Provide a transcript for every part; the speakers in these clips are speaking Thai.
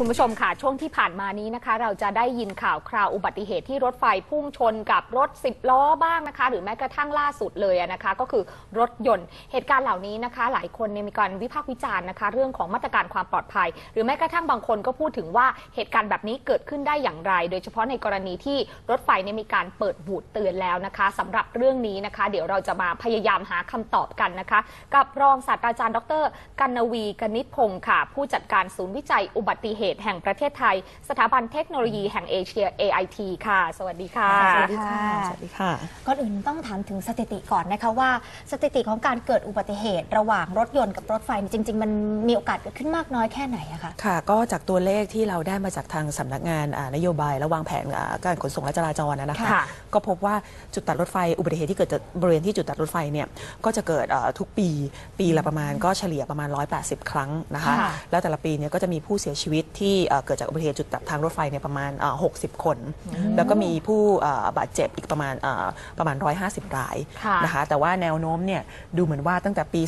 คุณผู้ชมค่ะ ช่วงที่ผ่านมานี้นะคะ เราจะได้ยินข่าวคราวอุบัติเหตุที่รถไฟพุ่งชนกับรถ 10 ล้อบ้างนะคะ หรือแม้กระทั่งล่าสุดเลยนะคะ ก็คือรถยนต์เหตุการณ์เหล่านี้นะคะ หลายคนมีการวิพากษ์วิจารณ์นะคะ เรื่องของมาตรการความปลอดภัย หรือแม้กระทั่งบางคนก็พูดถึงว่าเหตุการณ์แบบนี้เกิดขึ้นได้อย่างไร โดยเฉพาะในกรณีที่รถไฟมีการเปิดบูดเตือนแล้วนะคะสำหรับเรื่องนี้นะคะ เดี๋ยวเราจะมาพยายามหาคำตอบกันนะคะ กับรองศาสตราจารย์ ดร กันนวีกนิษฐพงศ์ค่ะ ผู้จัดการศูนย์วิจัยอุบัติเหตุแห่งประเทศไทย สถาบันเทคโนโลยีแห่งเอเชีย AIT ค่ะ สวัสดีค่ะ สวัสดีค่ะ สวัสดีค่ะ ก่อนอื่นต้องถามถึงสถิติก่อนนะคะว่าสถิติของการเกิดอุบัติเหตุ ระหว่างรถยนต์กับรถไฟจริง ๆ มันมีโอกาสเกิดขึ้นมากน้อยแค่ไหนอะคะ ค่ะ ก็จากตัวเลขที่เราได้มาจากทางสำนักงานอ่านโยบาย และวางแผนอ่าการขนส่งและจราจรนะนะคะค่ะก็พบว่าจุดตัดรถไฟอุบัติเหตุที่เกิดจากบริเวณที่จุดตัดรถไฟเนี่ยก็จะเกิดอ่าทุกปีปีละประมาณก็เฉลี่ยประมาณ 180 ครั้งนะคะค่ะแล้วแต่ละปีเนี่ยก็จะมีผู้เสียชีวิตที่อ่าเกิดจากอุบัติเหตุจุดตัดทางรถไฟเนี่ยประมาณอ่า60 คน แล้วก็มีผู้อ่าบาดเจ็บอีกประมาณอ่าประมาณ 150 รายค่ะนะคะแต่ว่าแนวโน้มเนี่ยดูเหมือนว่าตั้งแต่ปี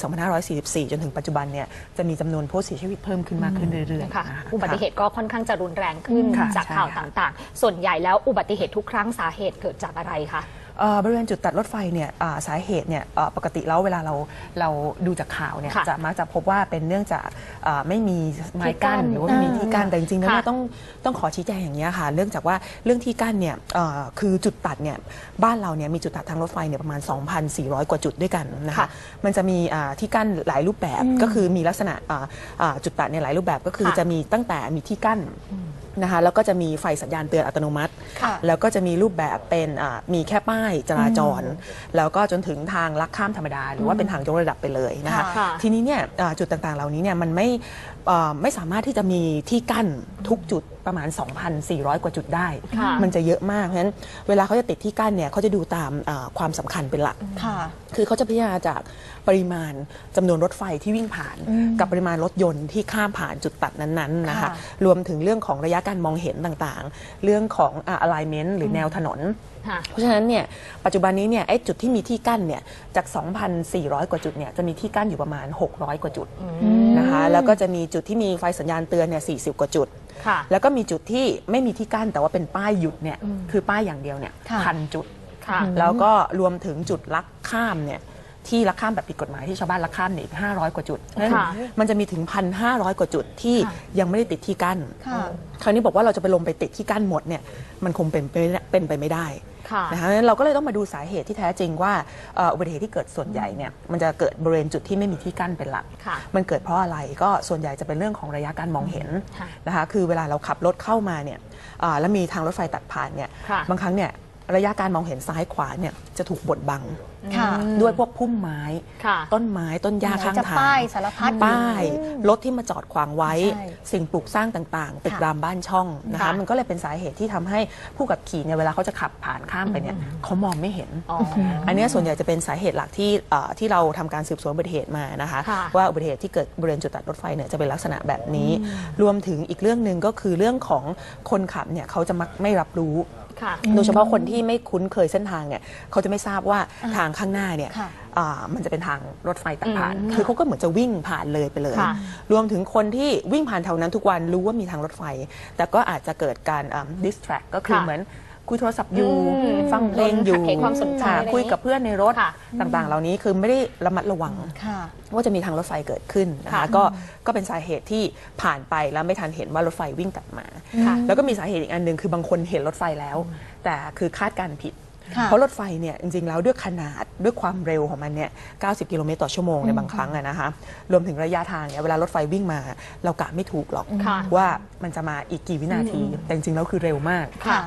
2544 จนถึงปัจจุบันเนี่ยจะมีจำนวนผู้เสียชีวิตเพิ่มขึ้นมากขึ้นเรื่อยๆค่ะนะคะอุบัติเหตุก็ค่อนข้างจะรุนแรงขึ้นค่ะจากใช่ข่าวค่ะต่างๆ ส่วนใหญ่แล้วอุบัติเหตุทุกครั้งสาเหตุเกิดจากอะไรคะเอ่อ บริเวณจุดตัดรถไฟเนี่ยอ่าสาเหตุเนี่ยเอ่อปกติแล้วเวลาเราเราดูจากข่าวเนี่ยค่ะจะมักจะพบว่าเป็นเนื่องจากอ่าไม่มีไม้ที่กั้กั้นนหรือว่าไม่มีที่กั้นแต่จริงๆแล้วค่ะเนี่ยต้องต้องขอชี้แจงอย่างนี้ยค่ะ เรื่องจากว่าเรื่องที่กั้นเนี่ยเอ่อคือจุดตัดเนี่ยบ้านเราเนี่ยมีจุดตัดทางรถไฟเนี่ยประมาณ 2,400 กว่าจุดด้วยกันนะคะค่ะมันจะมีอ่าที่กั้นหลายรูปแบบก็คือมีลักษณะอ่าอ่าจุดตัดเนี่ยหลายรูปแบบก็คือค่ะจะมีตั้งแต่มีที่กั้น นะคะแล้วก็จะมีไฟสัญญาณเตือนอัตโนมัติ ค่ะแล้วก็จะมีรูปแบบเป็นอ่ามีแค่ป้ายจราจร แล้วก็จนถึงทางลักข้ามธรรมดา หรือว่าเป็นทางยกระดับไปเลยนะคะค่ะ ทีนี้เนี่ยอ่าจุดต่างๆเหล่านี้เนี่ยมันไม่อ่าไม่สามารถที่จะมีที่กั้นทุกจุดประมาณ 2,400 กว่าจุดได้ ค่ะมันจะเยอะมากเพราะฉะนั้นเวลาเขาจะติดที่กั้นเนี่ยเขาจะดูตามอ่าความสำคัญเป็นหลัก ค่ะ คือเขาจะพิจารณาจากปริมาณจำนวนรถไฟที่วิ่งผ่าน กับปริมาณรถยนต์ที่ข้ามผ่านจุดตัดนั้นๆนะคะ ค่ะ รวมถึงเรื่องของระยะการมองเห็นต่างๆ เรื่องของอ่า alignment หรือแนวถนน ค่ะ เพราะฉะนั้นเนี่ยปัจจุบันนี้เนี่ยไอ้จุดที่มีที่กั้นเนี่ยจาก 2,400 กว่าจุดเนี่ยจะมีที่กั้นอยู่ประมาณ 600 กว่าจุดนะคะแล้วก็จะมีจุดที่มีไฟสัญญาณเตือนเนี่ย40 กว่าจุด ค่ะแล้วก็มีจุดที่ไม่มีที่กั้นแต่ว่าเป็นป้ายหยุดเนี่ยคือป้ายอย่างเดียวเนี่ยค่ะ พันจุด ค่ะ แล้วก็รวมถึงจุดลักข้ามเนี่ย ที่ลักข้ามแบบผิดกฎหมายที่ชาวบ้านลักข้ามเนี่ยอีก 500 กว่าจุดนั้นค่ะมันจะมีถึง 1,500 กว่าจุดที่ค่ะยังไม่ได้ติดที่กั้นค่ะ คราวนี้บอกว่าเราจะไปลงไปติดที่กั้นหมดเนี่ยมันคงเป็นไปไม่ได้เป็นไปไม่ได้ค่ะ นะคะงั้นเราก็เลยต้องมาดูสาเหตุที่แท้จริงว่าเอ่ออุบัติเหตุที่เกิดส่วนใหญ่เนี่ยมันจะเกิดบริเวณจุดที่ไม่มีที่กั้นเป็นหลัก ค่ะ มันเกิดเพราะอะไรก็ส่วนใหญ่จะเป็นเรื่องของระยะการมองเห็นค่ะนะคะคือเวลาเราขับรถเข้ามาเนี่ยอ่าแล้วมีทางรถไฟตัดผ่านเนี่ยค่ะ บางครั้งเนี่ย ระยะการมองเห็นซ้ายขวาเนี่ยจะถูกบดบัง ค่ะ ด้วยพวกพุ่มไม้ ค่ะ ต้นไม้ต้นหญ้าไหนข้างจะทางป้ายสารพัด ป้ายอืมรถที่มาจอดขวางไว้ ใช่สิ่งปลูกสร้างต่างๆตึกค่ะรามบ้านช่องนะคะ ค่ะ มันก็เลยเป็นสาเหตุที่ทำให้ผู้ขับขี่เนี่ยเวลาเขาจะขับผ่านข้ามไปเนี่ยเขามองไม่เห็น อ๋อ อันเนี้ยส่วนใหญ่จะเป็นสาเหตุหลักที่เอ่อที่เราทำการสืบสวนอุบัติเหตุมานะคะ ค่ะว่าอุบัติเหตุที่เกิดบริเวณจุดตัดรถไฟเนี่ยจะเป็นลักษณะแบบนี้ รวมถึงอีกเรื่องหนึ่งก็คือเรื่องของคนขับเนี่ยเขาจะมักไม่รับรู้ ค่ะ โดยเฉพาะคนที่ไม่คุ้นเคยเส้นทางเนี่ยเขาจะไม่ทราบว่าทางข้างหน้าเนี่ยค่ะอ่ามันจะเป็นทางรถไฟตัดผ่าน อืมคือเขาก็เหมือนจะวิ่งผ่านเลยไปเลย ค่ะรวมถึงคนที่วิ่งผ่านแถวนั้นทุกวันรู้ว่ามีทางรถไฟ แต่ก็อาจจะเกิดการดิสแทรกก็คือค่ะเหมือน คุยโทรศัพท์อยู่ อืมฟังเพลงอยู่โดนหักเหความสนใจค่ะอะไรอย่างนี้คุยกับเพื่อนในรถค่ะ ต่างๆ เหล่านี้คือไม่ได้ระมัดระวัง ค่ะ ว่าจะมีทางรถไฟเกิดขึ้นนะคะค่ะก็ก็เป็นสาเหตุที่ผ่านไปแล้วไม่ทันเห็นว่ารถไฟวิ่งตัดมา ค่ะแล้วก็มีสาเหตุอีกอันหนึ่งคือบางคนเห็นรถไฟแล้ว แต่คือคาดการณ์ผิด ค่ะเพราะรถไฟเนี่ยจริงๆแล้วด้วยขนาดด้วยความเร็วของมันเนี่ย 90 กิโลเมตรต่อชั่วโมงในบางครั้งอะนะคะรวมถึงระยะทางเนี่ยเวลารถไฟวิ่งมา เรากะไม่ถูกหรอกค่ะ ว่ามันจะมาอีกกี่วินาที แต่จริงๆแล้วคือเร็วมาก ค่ะ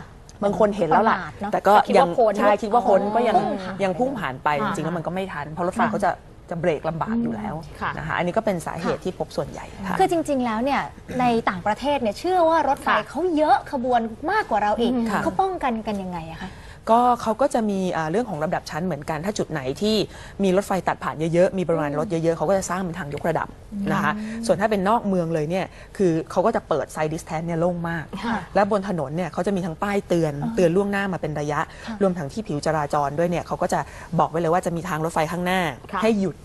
บางคนเห็นแล้วล่ะ ประมาทเนอะแต่ก็แต่คิดยัว่าพ้นใช่คิดว่าพ้นก็ยังพุ่งผ่านยังพุ่งผ่านไปค่ะจริงๆแล้วมันก็ไม่ทัน เพราะรถไฟค่ะเขาจะจะเบรกลำบากอยู่แล้วค่ะ นะคะอันนี้ก็เป็นสาเหตุที่พบส่วนใหญ่ค่ะ คือจริง ๆ แล้วเนี่ยในต่างประเทศเนี่ยเชื่อว่ารถไฟค่ะเขาเยอะขบวนมากกว่าเราอีก ค่ะ เขาป้องกันกันยังไงอะคะ ก็เขาก็จะมีอ่าเรื่องของลำดับชั้นเหมือนกัน ถ้าจุดไหนที่มีรถไฟตัดผ่านเยอะๆ มีปริมาณรถเยอะๆ เขาก็จะสร้างเป็นทางยกระดับนะคะ ส่วนถ้าเป็นนอกเมืองเลยเนี่ย คือเขาก็จะเปิดไซดิสแทนเนี่ยโล่งมาก ค่ะ และบนถนนเนี่ยเขาจะมีทั้งป้ายเตือนเตือนล่วงหน้ามาเป็นระยะ รวมทั้งที่ผิวจราจรด้วยเนี่ยเขาก็จะบอกไว้เลยว่าจะมีทางรถไฟข้างหน้าค่ะ ให้หยุด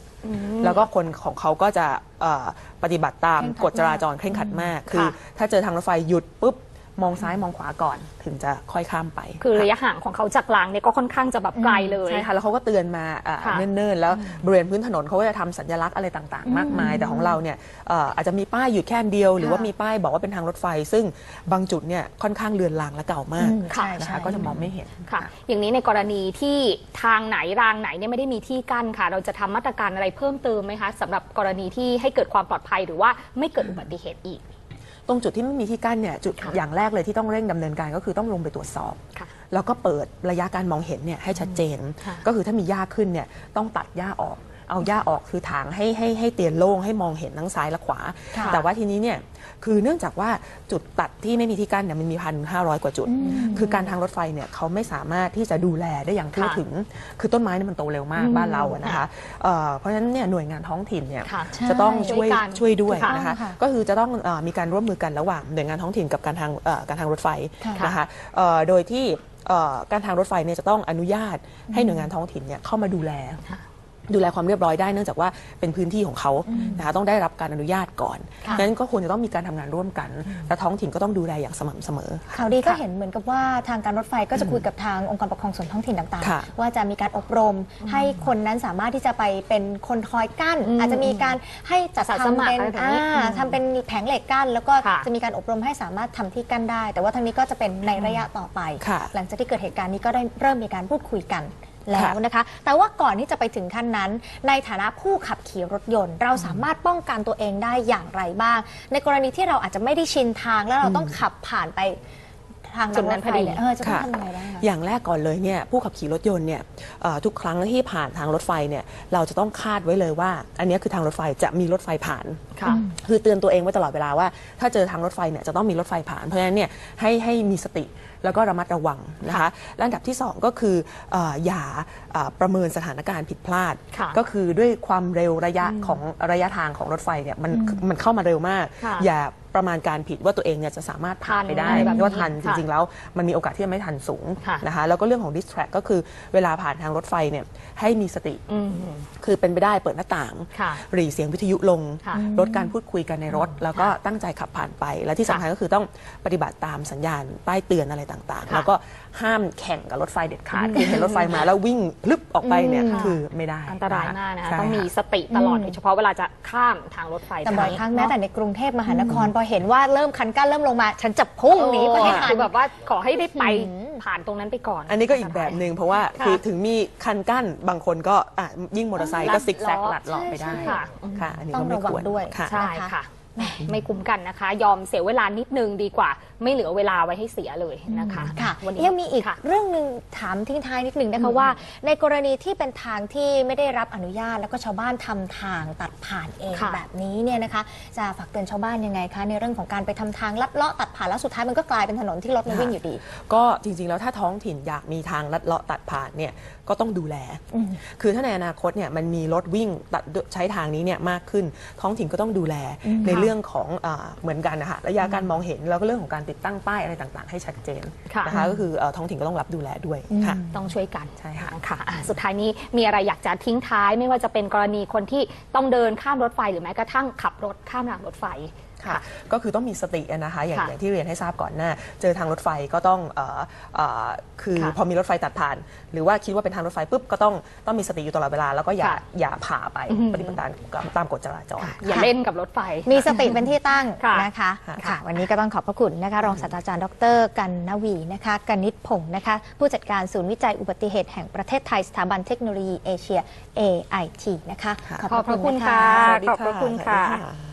แล้วก็คนของเขาก็จะเอ่อปฏิบัติตามเคร่งครัดกฎจราจรเคร่งครัดมาก คือ ค่ะถ้าเจอทางรถไฟหยุดปุ๊บ มองซ้ายมองขวาก่อนถึงจะค่อยข้ามไปคือระยะห่างของเขาจากรางเนี่ยก็ค่อนข้างจะแบบไกลเลยใช่ค่ะแล้วเขาก็เตือนมาอ่าค่ะเนิ่นๆแล้วบริเวณพื้นถนนเขาก็จะทำสัญลักษณ์อะไรต่างๆ มากมาย แต่ของเราเนี่ยเอ่ออาจจะมีป้ายหยุดแค่อันเดียว หรือว่ามีป้ายบอกว่าเป็นทางรถไฟ ซึ่งบางจุดเนี่ยค่อนข้างเลือนลางและเก่ามากอืมค่ะใช่นะใช่คะก็จะมองไม่เห็น ค่ะ อย่างนี้ในกรณีที่ทางไหนรางไหนเนี่ยไม่ได้มีที่กั้นค่ะ เราจะทำมาตรการอะไรเพิ่มเติมไหมคะสำหรับกรณีที่ให้เกิดความปลอดภัยหรือว่าไม่เกิดอุบัติเหตุอีก ตรงจุดที่ไม่มีที่กั้นเนี่ยจุดค่ะอย่างแรกเลยที่ต้องเร่งดำเนินการก็คือต้องลงไปตรวจสอบค่ะแล้วก็เปิดระยะการมองเห็นเนี่ยให้ชัดเจนค่ะก็คือถ้ามีหญ้าขึ้นเนี่ยต้องตัดหญ้าออก เอาหญ้าออกคือถางให้ให้ให้เตียนโล่งให้มองเห็นทั้งซ้ายและขวา ค่ะแต่ว่าทีนี้เนี่ยคือเนื่องจากว่าจุดตัดที่ไม่มีที่กั้นเนี่ยมันมีพันห้าร้อยกว่าจุด คือการทางรถไฟเนี่ยเขาไม่สามารถที่จะดูแลได้อย่างทั่วค่ะถึง คือต้นไม้เนี่ยมันโตเร็วมากอืมบ้านเราอะนะคะเอ่อเพราะฉะนั้นเนี่ยหน่วยงานท้องถิ่นเนี่ยค่ะจะต้องใช่ช่วยช่วยกันช่วยด้วยค่ะนะคะ ค่ะก็คือจะต้องเออมีการร่วมมือกันระหว่างหน่วยงานท้องถิ่นกับการทางเอ่อการทางรถไฟค่ะนะคะเอ่อโดยที่เอ่อการทางรถไฟเนี่ยจะต้องอนุญาตให้หน่วยงานท้องถิ่นเนี่ยเข้ามาดูแล ดูแลความเรียบร้อยได้เนื่องจากว่าเป็นพื้นที่ของเขานะคะต้องได้รับการอนุญาตก่อนค่ะนั้นก็ควรจะต้องมีการทำงานร่วมกัน และท้องถิ่นก็ต้องดูแลอย่างสม่ำเสมอ ข่าวดีก็เห็นเหมือนกับว่าทางการรถไฟก็จะคุยกับทางองค์กรปกครองส่วนท้องถิ่นต่างค่ะๆ ว่าจะมีการอบรมให้คนนั้นสามารถที่จะไปเป็นคนคอยกั้น อืมอาจจะมีการให้จัดอาสาสมัทำครเป็นอะไรแบบนี้อ่าอืมทำเป็นแผงเหล็กกั้น แล้วก็ค่ะ จะมีการอบรมให้สามารถทำที่กั้นได้ แต่ว่าทางนี้ก็จะเป็นในระยะต่อไป ค่ะ หลังจากที่เกิดเหตุการณ์นี้ก็ได้เริ่มมีการพูดคุยกัน แล้วค่ะนะคะ แต่ว่าก่อนที่จะไปถึงขั้นนั้น ในฐานะผู้ขับขี่รถยนต์ เราสามารถป้องกันตัวเองได้อย่างไรบ้าง ในกรณีที่เราอาจจะไม่ได้ชินทางแล้วเราต้องขับผ่านไป ทางจุดนั้นรถไฟพอดีเนี่ยเออจะต้องค่ะทำยังไงบ้างคะ อย่างแรกก่อนเลยเนี่ยผู้ขับขี่รถยนต์เนี่ยเอ่อทุกครั้งที่ผ่านทางรถไฟเนี่ยเราจะต้องคาดไว้เลยว่า อันเนี้ยคือทางรถไฟจะมีรถไฟผ่าน ค่ะ คือเตือนตัวเองไว้ตลอดเวลาว่าถ้าเจอทางรถไฟเนี่ยจะต้องมีรถไฟผ่าน เพราะฉะนั้นเนี่ยให้ให้มีสติแล้วก็ระมัดระวังนะคะและอันดับที่ 2 ก็คือเอ่ออย่าเอ่อประเมินสถานการณ์ผิดพลาด ค่ะก็คือด้วยความเร็วระยะของระยะทางของรถไฟเนี่ยมันมันเข้ามาเร็วมาก ค่ะอย่า ประมาณการผิดว่าตัวเองเนี่ยจะสามารถผ่านไปได้ทันอะไรแบบนี้ว่าทันจค่ะริงๆแล้วมันมีโอกาสที่จะไม่ทันสูงค่ะ นะคะแล้วก็เรื่องของ distract ก็คือเวลาผ่านทางรถไฟเนี่ยให้มีสติอืมคือเป็นไปได้เปิดหน้าต่าง ค่ะ หรี่เสียงวิทยุลง ค่ะลดการพูดคุยกันในรถ แล้วก็ตั้งใจขับผ่านไป และที่สำคัญก็คือต้องปฏิบัติตามสัญญาณป้ายเตือนอะไรต่างๆ ค่ะแล้วก็ห้ามแข่งกับรถไฟเด็ดขาดคือเห็นรถไฟมาแล้ววิ่งพลึบออกไปเนี่ยอืม คือไม่ได้อันตรายมากนะคะใช่ต้องมีค่ะสติตลอดอืม โดยเฉพาะเวลาจะข้ามทางรถไฟแต่บ่อยไทครั้งแม้แต่ในกรุงเทพมหานครพอเห็นว่าเริ่มคันกั้นเริ่มลงมา ฉันจะพุ่งหนีไปให้ทัคืนอแบบว่าขอให้ได้ไปอืม ผ่านตรงนั้นไปก่อน อันนี้ก็อีกแบบหนึ่งเพราะว่าค่ะคือถึงมีคันกั้นบางคนก็อะยิ่งมอเตอร์ไซค์ลัก็ดซิกแซกล้อหลัดเลาะไปได้ใช่ค่ะ ค่ะอันนี้ต้อก็งไม่ระวัคงวรด้วย ค่ะ ใช่ค่ะ แหมไม่คุ้มกันนะคะ ยอมเสียเวลานิดนึงดีกว่า ไม่เหลือเวลาไว้ให้เสียเลยนะคะค่ะวันนี้ยังมีอีกค่ะเรื่องหนึ่งถามทิ้งท้ายนิดหนึ่งนะคะว่า ในกรณีที่เป็นทางที่ไม่ได้รับอนุญาต แล้วก็ชาวบ้านทำทางตัดผ่านเองค่ะแบบนี้เนี่ยนะคะ จะฝากเตือนชาวบ้านยังไงคะในเรื่องของการไปทำทางลัดเลาะตัดผ่านแล้วสุดท้ายมันก็กลายเป็นถนนที่รถมันวิ่งอยู่ดี ก็จริงๆแล้วถ้าท้องถิ่นอยากมีทางลัดเลาะตัดผ่านเนี่ยก็ต้องดูแลอืมคือถ้าในอนาคตเนี่ยมันมีรถวิ่งตัดใช้ทางนี้เนี่ยมากขึ้น ท้องถิ่นก็ต้องดูแลในเรื่องของอาเหมือนกันนะคะระยะการมองเห็นแล้วก็เรื่องของการติดตั้งป้ายอะไรต่างๆ ให้ชัดเจนค่ะนะคะก็คือเอ่อท้องถิ่นก็ต้องรับดูแลด้วยค่ะต้องช่วยกันใช่ค่ะค่ะอะสุดท้ายนี้มีอะไรอยากจะทิ้งท้าย ไม่ว่าจะเป็นกรณีคนที่ต้องเดินข้ามรถไฟหรือแม้กระทั่งขับรถข้ามรางรถไฟ ค่ะ ก็คือต้องมีสติอะนะคะอย่างค่ะอย่างที่เรียนให้ทราบก่อนหน้า เจอทางรถไฟก็ต้องเออเออคือค่ะพอมีรถไฟตัดผ่าน หรือว่าคิดว่าเป็นทางรถไฟปุ๊บก็ต้องต้องมีสติอยู่ตลอดเวลา แล้วก็อย่าค่ะอย่าผ่าไปอืมปฏิบัติตามตามกฎจราจร อย่าเล่นกับรถไฟ มีสติเป็นที่ตั้งค่ะ นะคะค่ะ ค่ะ วันนี้ก็ต้องขอบพระคุณนะคะรองศาสตราจารย์ดรกันนวีนะคะกนิษฐ์พงศ์นะคะ ผู้จัดการศูนย์วิจัยอุบัติเหตุแห่งประเทศไทยสถาบันเทคโนโลยีเอเชีย AIT นะคะค่ะขอบพระคุณนค่ะสวัสดีขอบพระคุณค่ะ สวัสดี